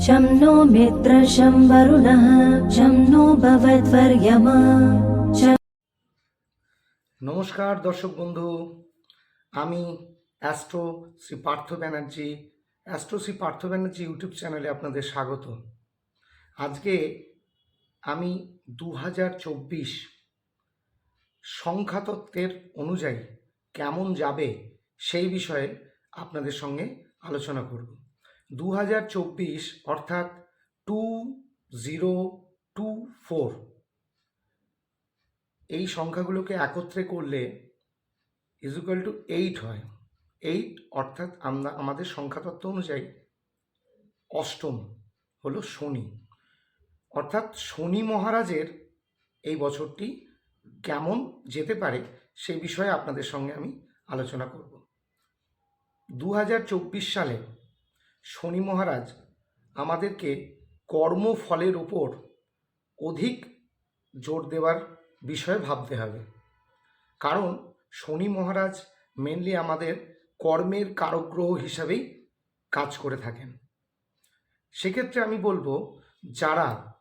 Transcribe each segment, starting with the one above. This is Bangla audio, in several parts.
शं नो मित्रशं वरुणः शं नो भवद्वर्यमा शं নমস্কার দর্শক বন্ধু আমি astro Shri Partha Banerjee astro Shri Partha Banerjee YouTube চ্যানেলে আপনাদের স্বাগত আজকে আমি দু হাজার চব্বিশ সংখ্যাতত্ত্বের অনুযায়ী কেমন যাবে সেই বিষয়ে আপনাদের সঙ্গে আলোচনা করব দু হাজার চব্বিশ অর্থাৎ টু জিরো টু ফোর। এই সংখ্যাগুলোকে একত্রে করলে ইজুকাল টু এইট হয়। এইট অর্থাৎ আমরা, আমাদের সংখ্যাতত্ত্ব অনুযায়ী অষ্টম হলো শনি। অর্থাৎ শনি মহারাজের এই বছরটি কেমন যেতে পারে সেই বিষয়ে আপনাদের সঙ্গে আমি আলোচনা করব। দু হাজার চব্বিশ সালে শনি মহারাজ, আমাদেরকে কর্মফলের ওপর অধিক জোর দেওয়ার বিষয়ে ভাবতে হবে। কারণ শনি মহারাজ মেনলি আমাদের কর্মের কারগ্রহ হিসাবেই কাজ করে থাকেন। সেক্ষেত্রে আমি বলব, যারা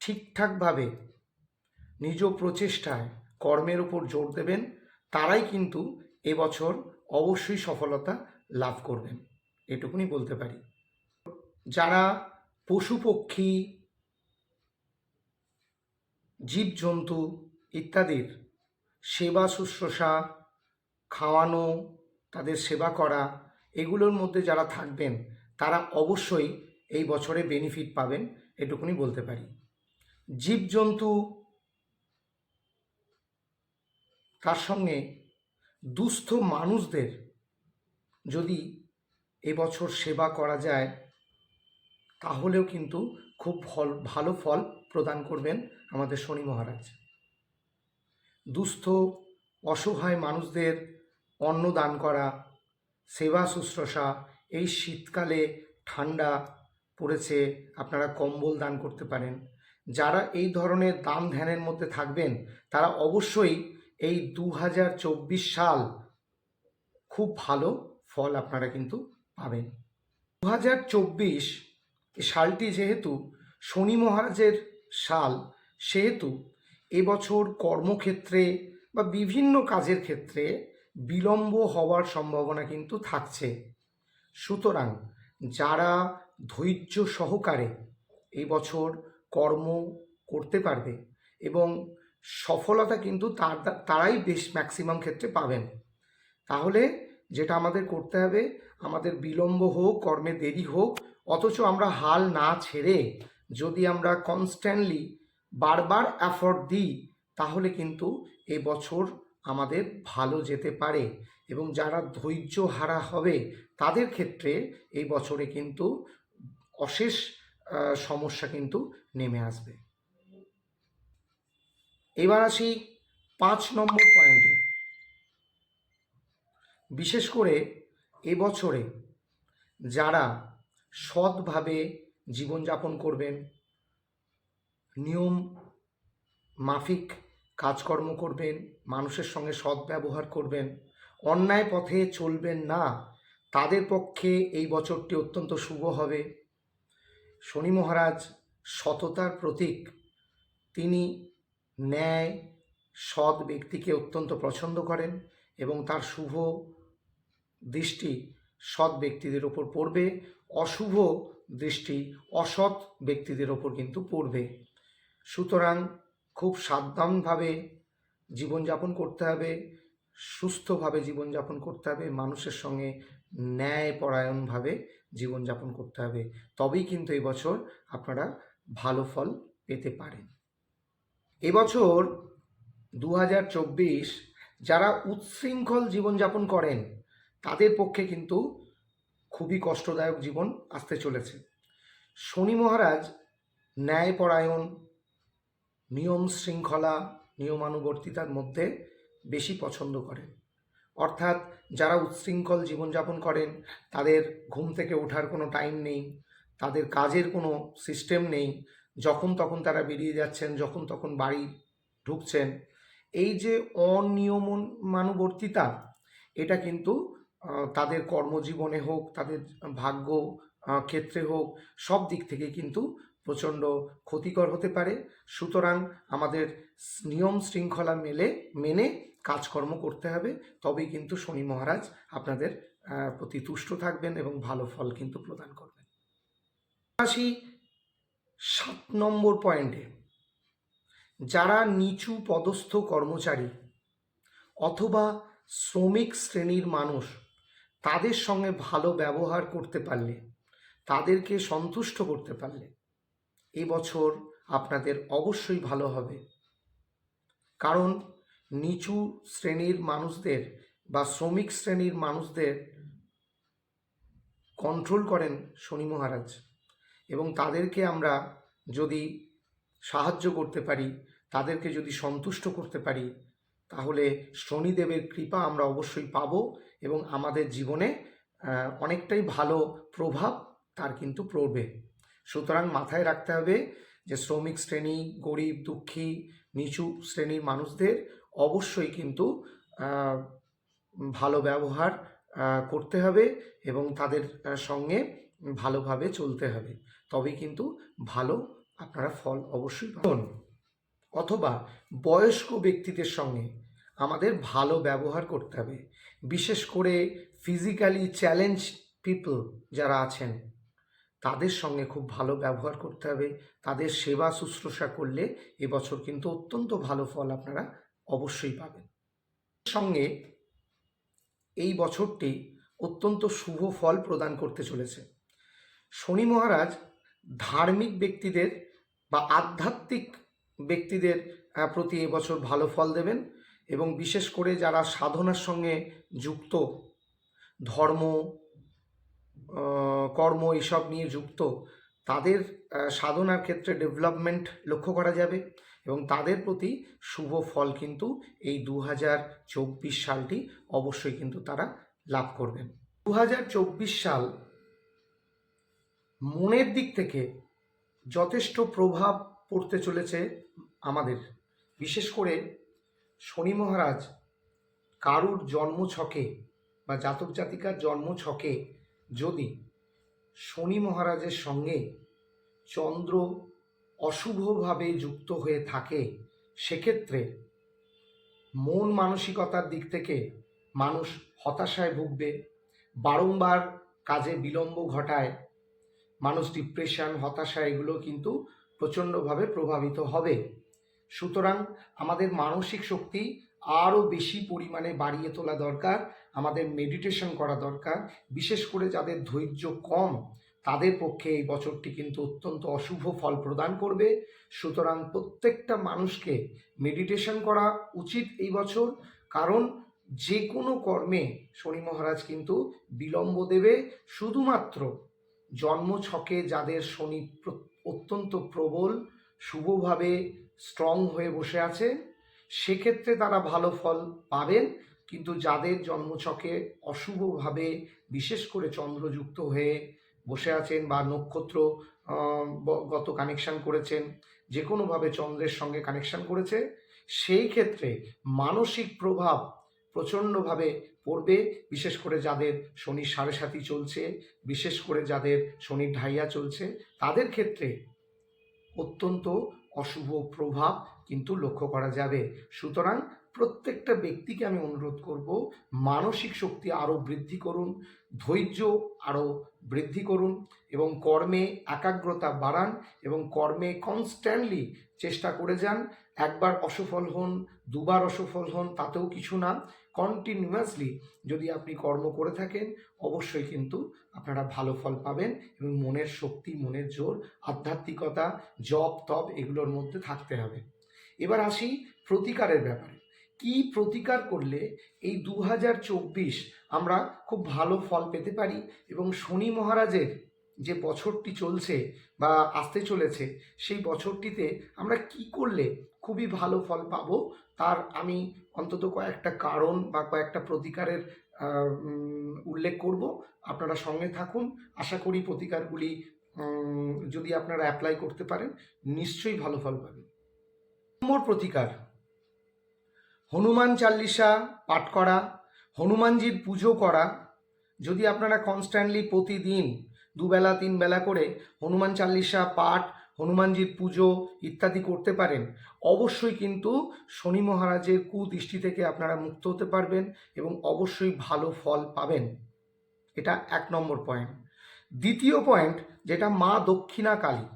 ঠিকঠাকভাবে নিজ প্রচেষ্টায় কর্মের উপর জোর দেবেন, তারাই কিন্তু এবছর অবশ্যই সফলতা লাভ করবেন। এটুকুনি বলতে পারি। যারা পশু পক্ষী জীবজন্তু ইত্যাদির সেবা শুশ্রূষা, খাওয়ানো, তাদের সেবা করা, এগুলোর মধ্যে যারা থাকবেন, তারা অবশ্যই এই বছরে বেনিফিট পাবেন, এটুকুনি বলতে পারি। জীবজন্তু তার সঙ্গে দুস্থ মানুষদের যদি এবছর সেবা করা যায়, তাহলেও কিন্তু খুব ফল, ভালো ফল প্রদান করবেন আমাদের শনি মহারাজ। দুস্থ, অসহায় মানুষদের অন্ন দান করা, সেবা শুশ্রূষা, এই শীতকালে ঠান্ডা পড়েছে, আপনারা কম্বল দান করতে পারেন। যারা এই ধরনের দান ধ্যানের মধ্যে থাকবেন, তারা অবশ্যই এই দু হাজার চব্বিশ সাল খুব ভালো ফল আপনারা কিন্তু পাবেন। দু হাজার চব্বিশ সালটি যেহেতু শনি মহারাজের সাল, সেহেতু এবছর কর্মক্ষেত্রে বা বিভিন্ন কাজের ক্ষেত্রে বিলম্ব হওয়ার সম্ভাবনা কিন্তু থাকছে। সুতরাং যারা ধৈর্য সহকারে এবছর কর্ম করতে পারবে এবং সফলতা কিন্তু তার, তারাই বেশ ম্যাক্সিমাম ক্ষেত্রে পাবেন, তাহলে যেটা আমাদের করতে হবে আমাদের বিলম্ব হোক, কর্মে দেরি হোক, অথচ আমরা হাল না ছেড়ে যদি আমরা কনস্ট্যান্টলি বারবার অ্যাফোর্ড দিই, তাহলে কিন্তু এ বছর আমাদের ভালো যেতে পারে এবং যারা ধৈর্য হারা হবে, তাদের ক্ষেত্রে এই বছরে কিন্তু অশেষ সমস্যা কিন্তু নেমে আসবে। এবার আসি পাঁচ নম্বর পয়েন্টে বিশেষ করে এবছরে যারা সৎভাবে জীবনযাপন করবেন, নিয়ম মাফিক কাজকর্ম করবেন, মানুষের সঙ্গে সৎ ব্যবহার করবেন, অন্যায় পথে চলবেন না, তাদের পক্ষে এই বছরটি অত্যন্ত শুভ হবে। শনি মহারাজ সততার প্রতীক। তিনি ন্যায়, সৎ ব্যক্তিকে অত্যন্ত পছন্দ করেন এবং তার শুভ দৃষ্টি সৎ ব্যক্তিদের ওপর পড়বে, অশুভ দৃষ্টি অসৎ ব্যক্তিদের ওপর কিন্তু পড়বে। সুতরাং খুব সাবধানভাবে জীবনযাপন করতে হবে, সুস্থভাবে জীবনযাপন করতে হবে, মানুষের সঙ্গে ন্যায়পরায়ণভাবে জীবনযাপন করতে হবে। তবেই কিন্তু এবছর আপনারা ভালো ফল পেতে পারেন। এবছর দু হাজার চব্বিশ যারা উচ্ছৃঙ্খল জীবনযাপন করেন তাদের পক্ষে কিন্তু খুবই কষ্টদায়ক জীবন আসতে চলেছে। শনি মহারাজ ন্যায়পরায়ণ, নিয়ম শৃঙ্খলা, নিয়মানুবর্তিতার মধ্যে বেশি পছন্দ করেন। অর্থাৎ যারা উচ্ছৃঙ্খল জীবনযাপন করেন, তাদের ঘুম থেকে ওঠার কোনো টাইম নেই, তাদের কাজের কোনো সিস্টেম নেই, যখন তখন তারা বেরিয়ে যাচ্ছেন, যখন তখন বাড়ি ঢুকছেন। এই যে অনিয়মানুবর্তিতা এটা কিন্তু তাদের কর্মজীবনে হোক, তাদের ভাগ্য ক্ষেত্রে হোক, সব দিক থেকে কিন্তু প্রচণ্ড ক্ষতিকর হতে পারে। সুতরাং আমাদের নিয়ম শৃঙ্খলা মেলে, মেনে কাজকর্ম করতে হবে। তবেই কিন্তু শনি মহারাজ আপনাদের প্রতি তুষ্ট থাকবেন এবং ভালো ফল কিন্তু প্রদান করবেন। আসি সাত নম্বর পয়েন্টে। যারা নিচু পদস্থ কর্মচারী অথবা শ্রমিক শ্রেণির মানুষ তাদের সঙ্গে ভালো ব্যবহার করতে পারলে, তাদেরকে সন্তুষ্ট করতে পারলে এবছর আপনাদের অবশ্যই ভালো হবে। কারণ নিচু শ্রেণির মানুষদের বা শ্রমিক শ্রেণির মানুষদের কন্ট্রোল করেন শনি মহারাজ এবং তাদেরকে আমরা যদি সাহায্য করতে পারি, তাদেরকে যদি সন্তুষ্ট করতে পারি, তাহলে শনিদেবের কৃপা আমরা অবশ্যই পাব এবং আমাদের জীবনে অনেকটাই ভালো প্রভাব তার কিন্তু পড়বে। সুতরাং মাথায় রাখতে হবে যে শ্রমিক শ্রেণি, গরিব, দুঃখী, নিচু শ্রেণির মানুষদের অবশ্যই কিন্তু ভালো ব্যবহার করতে হবে এবং তাদের সঙ্গে ভালোভাবে চলতে হবে। তবেই কিন্তু ভালো আপনারা ফল অবশ্যই পাবেন। অথবা বয়স্ক ব্যক্তিদের সঙ্গে আমাদের ভালো ব্যবহার করতে হবে। বিশেষ করে ফিজিক্যালি চ্যালেঞ্জ পিপল যারা আছেন, তাদের সঙ্গে খুব ভালো ব্যবহার করতে হবে। তাদের সেবা শুশ্রূষা করলে এবছর কিন্তু অত্যন্ত ভালো ফল আপনারা অবশ্যই পাবেন। সঙ্গে এই বছরটি অত্যন্ত শুভ ফল প্রদান করতে চলেছে। শনি মহারাজ ধার্মিক ব্যক্তিদের বা আধ্যাত্মিক ব্যক্তিদের প্রতি এবছর ভালো ফল দেবেন। এবং বিশেষ করে যারা সাধনার সঙ্গে যুক্ত, ধর্ম কর্ম এসব নিয়ে যুক্ত, তাদের সাধনার ক্ষেত্রে ডেভেলপমেন্ট লক্ষ্য করা যাবে এবং তাদের প্রতি শুভ ফল কিন্তু এই দু হাজার চব্বিশ সালটি অবশ্যই কিন্তু তারা লাভ করবেন। দু হাজার চব্বিশ সাল মনের দিক থেকে যথেষ্ট প্রভাব পড়তে চলেছে আমাদের। বিশেষ করে শনি মহারাজ কারুর জন্ম ছকে বা জাতক জাতিকার জন্ম ছকে যদি শনি মহারাজের সঙ্গে চন্দ্র অশুভভাবে যুক্ত হয়ে থাকে, সেক্ষেত্রে মন মানসিকতার দিক থেকে মানুষ হতাশায় ভুগবে, বারংবার কাজে বিলম্ব ঘটায়, মানুষ ডিপ্রেশন হতাশা, এগুলো কিন্তু প্রচণ্ডভাবে প্রভাবিত হবে। সুতরাং আমাদের মানসিক শক্তি আরও বেশি পরিমাণে বাড়িয়ে তোলা দরকার, আমাদের মেডিটেশন করা দরকার, বিশেষ করে যাদের ধৈর্য কম, তাদের পক্ষে এই বছরটি কিন্তু অত্যন্ত অশুভ ফল প্রদান করবে। সুতরাং প্রত্যেকটা মানুষকে মেডিটেশন করা উচিত এই বছর, কারণ যে কোনো কর্মে শনি মহারাজ কিন্তু বিলম্ব দেবে। শুধুমাত্র জন্ম ছকে যাদের শনি অত্যন্ত প্রবল, শুভভাবে স্ট্রং হয়ে বসে আছে। সেক্ষেত্রে তারা ভালো ফল পাবেন, কিন্তু যাদের জন্মছকে অশুভভাবে, বিশেষ করে চন্দ্রযুক্ত হয়ে বসে আছেন বা নক্ষত্র গত কানেকশান করেছেন যে কোনোভাবে চন্দ্রের সঙ্গে কানেকশান করেছে, সেই ক্ষেত্রে মানসিক প্রভাব প্রচণ্ডভাবে পড়বে, বিশেষ করে যাদের শনির সাড়ে সাথী চলছে, বিশেষ করে যাদের শনির ঢাইয়া চলছে। তাদের ক্ষেত্রে অত্যন্ত অশুভ প্রভাব কিন্তু লক্ষ্য করা যাবে। সুতরাং প্রত্যেকটা ব্যক্তিকে আমি অনুরোধ করব, মানসিক শক্তি আরও বৃদ্ধি করুন, ধৈর্য আরও বৃদ্ধি করুন এবং কর্মে একাগ্রতা বাড়ান এবং কর্মে কনস্ট্যান্টলি চেষ্টা করে যান। একবার অসফল হন, দুবার অসফল হন, তাতেও কিছু না। কন্টিনিউয়াসলি যদি আপনি কর্ম করে থাকেন, অবশ্যই কিন্তু আপনারা ভালো ফল পাবেন এবং মনের শক্তি, মনের জোর, আধ্যাত্মিকতা, জপ, তপ এগুলোর মধ্যে থাকতে হবে। এবার আসি প্রতিকারের ব্যাপারে। কি প্রতিকার করলে এই দু হাজার চব্বিশ আমরা খুব ভালো ফল পেতে পারি এবং শনি মহারাজের যে বছরটি চলছে বা আসতে চলেছে, সেই বছরটিতে আমরা কি করলে খুবই ভালো ফল পাবো? তার আমি অন্তত কয়েকটা কারণ বা কয়েকটা প্রতিকারের উল্লেখ করব। আপনারা সঙ্গে থাকুন। আশা করি প্রতিকারগুলি যদি আপনারা অ্যাপ্লাই করতে পারেন, নিশ্চয়ই ভালো ফল পাবেন। নম্বর প্রতিকার। হনুমান চাল্লিশা পাঠ করা, হনুমানজির পুজো করা। যদি আপনারা কনস্ট্যান্টলি প্রতিদিন দুবেলা তিন বেলা করে হনুমান চাল্লিশা, পাঠ, হনুমানজির পুজো ইত্যাদি করতে পারেন। অবশ্যই কিন্তু শনি মহারাজের কুদৃষ্টি থেকে আপনারা মুক্ত হতে পারবেন এবং অবশ্যই ভালো ফল পাবেন। এটা এক নম্বর পয়েন্ট দ্বিতীয় পয়েন্ট যেটা মা দক্ষিণা কালী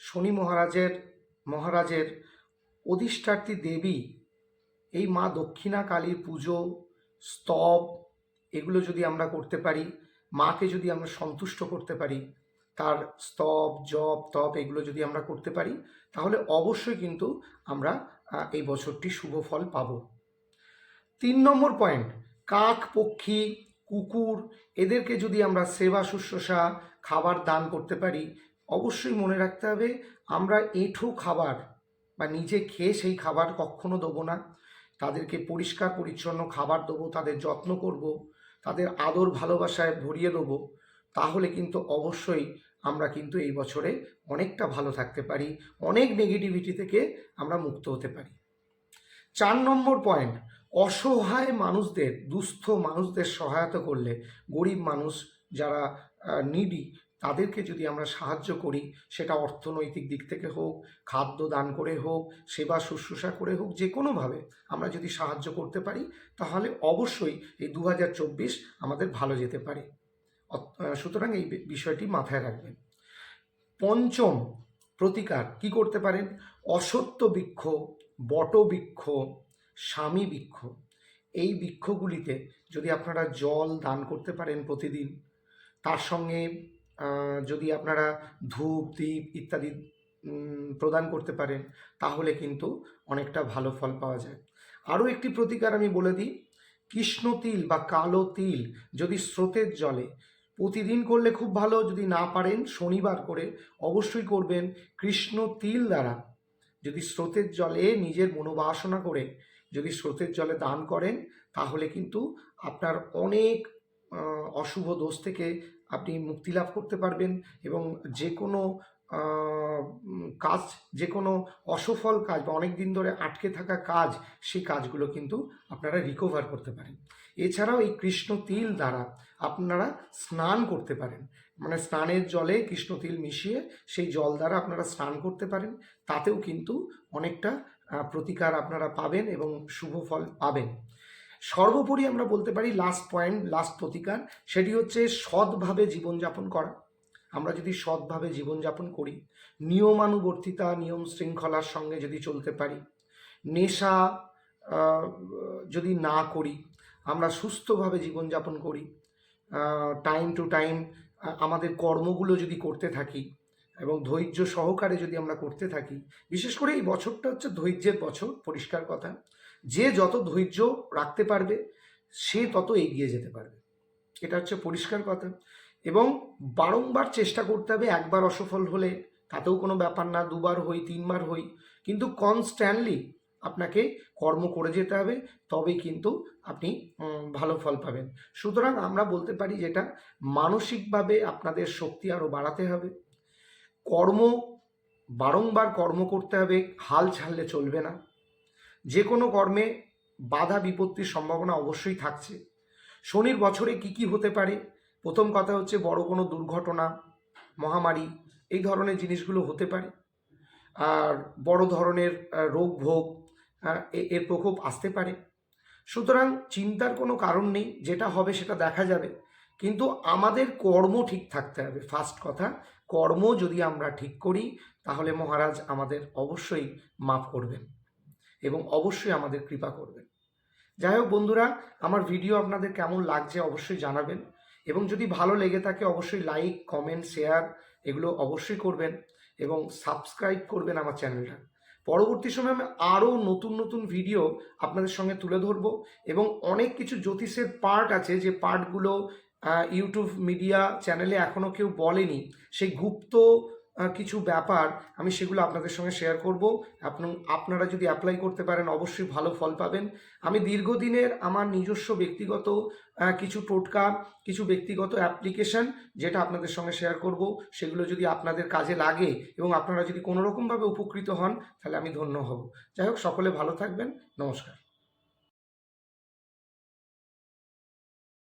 শনি মহারাজের মহারাজের অধিষ্ঠার্থী দেবী, এই মা দক্ষিণা কালীর পুজো, স্তব, এগুলো যদি আমরা করতে পারি মাকে যদি আমরা সন্তুষ্ট করতে পারি, তার স্তব, জপ, তপ এগুলো যদি আমরা করতে পারি, তাহলে অবশ্যই কিন্তু আমরা এই বছরটি শুভ ফল পাব। তিন নম্বর পয়েন্ট কাক, পক্ষী, কুকুর, এদেরকে যদি আমরা সেবা শুশ্রূষা, খাবার দান করতে পারি, অবশ্যই মনে রাখতে হবে আমরা এঁঠো খাবার বা নিজে খেয়ে সেই খাবার কখনো দেবো না। তাদেরকে পরিষ্কার, পরিচ্ছন্ন খাবার দেবো, তাদের যত্ন করব। তাদের আদর ভালোবাসায় ভরিয়ে দেবো, তাহলে কিন্তু অবশ্যই আমরা কিন্তু এই বছরে অনেকটা ভালো থাকতে পারি, অনেক নেগেটিভিটি থেকে আমরা মুক্ত হতে পারি। চার নম্বর পয়েন্ট অসহায় মানুষদের, দুস্থ মানুষদের সহায়তা করলে গরিব মানুষ যারা নিডি তাদেরকে যদি আমরা সাহায্য করি, সেটা অর্থনৈতিক দিক থেকে হোক, খাদ্য দান করে হোক, সেবা শুশ্রূষা করে হোক, যে কোনোভাবে আমরা যদি সাহায্য করতে পারি, তাহলে অবশ্যই এই দু হাজার চব্বিশ আমাদের ভালো যেতে পারে। সুতরাং এই বিষয়টি মাথায় রাখবেন। পঞ্চম প্রতিকার কি করতে পারেন? অসত্য বৃক্ষ, বট বৃক্ষ, স্বামী বৃক্ষ। এই বৃক্ষগুলিতে যদি আপনারা জল দান করতে পারেন প্রতিদিন, তার সঙ্গে যদি আপনারা ধূপ দ্বীপ ইত্যাদি প্রদান করতে পারেন, তাহলে কিন্তু অনেকটা ভালো ফল পাওয়া যায়। আরও একটি প্রতিকার আমি বলে দিই, কৃষ্ণ তিল বা কালো তিল যদি স্রোতের জলে প্রতিদিন করলে খুব ভালো, যদি না পারেন শনিবার করে অবশ্যই করবেন কৃষ্ণ তিল দ্বারা। যদি স্রোতের জলে নিজের মনোবাসনা করে যদি স্রোতের জলে দান করেন, তাহলে কিন্তু আপনার অনেক অশুভ দোষ থেকে আপনি মুক্তি লাভ করতে পারবেন এবং যে কোনো কাজ, যে কোনো অসফল কাজ বা অনেক দিন ধরে আটকে থাকা কাজ, সেই কাজগুলো কিন্তু আপনারা রিকভার করতে পারেন। এছাড়াও এই কৃষ্ণ তিল দ্বারা আপনারা স্নান করতে পারেন। মানে স্নানের জলে কৃষ্ণ তিল মিশিয়ে সেই জল দ্বারা আপনারা স্নান করতে পারেন। তাতেও কিন্তু অনেকটা প্রতিকার আপনারা পাবেন এবং শুভ ফল পাবেন। সর্বোপরি আমরা বলতে পারি লাস্ট পয়েন্ট লাস্ট প্রতিকার, সেটি হচ্ছে সৎভাবে জীবনযাপন করা। আমরা যদি সৎভাবে জীবনযাপন করি, নিয়মানুবর্তিতা, নিয়ম শৃঙ্খলার সঙ্গে যদি চলতে পারি, নেশা যদি না করি, আমরা সুস্থভাবে জীবনযাপন করি টাইম টু টাইম আমাদের কর্মগুলো যদি করতে থাকি এবং ধৈর্য সহকারে যদি আমরা করতে থাকি, বিশেষ করে এই বছরটা হচ্ছে ধৈর্যের বছর, পরিষ্কার কথা। যে যত ধৈর্য রাখতে পারবে, সে তত এগিয়ে যেতে পারবে। এটা হচ্ছে পরিষ্কার কথা। এবং বারংবার চেষ্টা করতে হবে, একবার অসফল হলে তাতেও কোনো ব্যাপার না, দুবার হই, তিনবার হই। কিন্তু কনস্ট্যান্টলি আপনাকে কর্ম করে যেতে হবে, তবেই কিন্তু আপনি ভালো ফল পাবেন। সুতরাং আমরা বলতে পারি যেটা, মানসিকভাবে আপনাদের শক্তি আরও বাড়াতে হবে। কর্ম, বারংবার কর্ম করতে হবে, হাল ছাড়লে চলবে না। যে কোনো কর্মে বাধা বিপত্তির সম্ভাবনা অবশ্যই থাকছে। শনির বছরে কি কি হতে পারে? প্রথম কথা হচ্ছে বড় কোনো দুর্ঘটনা, মহামারী, এই ধরনের জিনিসগুলো হতে পারে। আর বড় ধরনের রোগ ভোগ এর প্রকোপ আসতে পারে। সুতরাং চিন্তার কোনো কারণ নেই, যেটা হবে সেটা দেখা যাবে। কিন্তু আমাদের কর্ম ঠিক থাকতে হবে ফার্স্ট কথা। কর্ম যদি আমরা ঠিক করি, তাহলে মহারাজ আমাদের অবশ্যই মাফ করবেন। এবং অবশ্যই আমাদের কৃপা করবেন। যাই হোক বন্ধুরা, আমার ভিডিও আপনাদের কেমন লাগছে অবশ্যই জানাবেন এবং যদি ভালো লেগে থাকে অবশ্যই লাইক কমেন্ট শেয়ার এগুলো অবশ্যই করবেন এবং সাবস্ক্রাইব করবেন আমার চ্যানেলটা পরবর্তী সময়ে আমি আরও নতুন নতুন ভিডিও আপনাদের সঙ্গে তুলে ধরবো এবং অনেক কিছু জ্যোতিষের পার্ট আছে যে পার্টগুলো ইউটিউব মিডিয়া চ্যানেলে এখনও কেউ বলেনি। সেই গুপ্ত কিছু ব্যাপার আমি সেগুলো আপনাদের সঙ্গে শেয়ার করব। আপনি- আপনারা যদি অ্যাপ্লাই করতে পারেন, অবশ্যই ভালো ফল পাবেন। আমি দীর্ঘদিনের আমার নিজস্ব ব্যক্তিগত কিছু টোটকা, কিছু ব্যক্তিগত অ্যাপ্লিকেশন যেটা আপনাদের সঙ্গে শেয়ার করব। সেগুলো যদি আপনাদের কাজে লাগে এবং আপনারা যদি কোনো রকমভাবে উপকৃত হন, তাহলে আমি ধন্য হব। যাই হোক, সকলে ভালো থাকবেন। নমস্কার।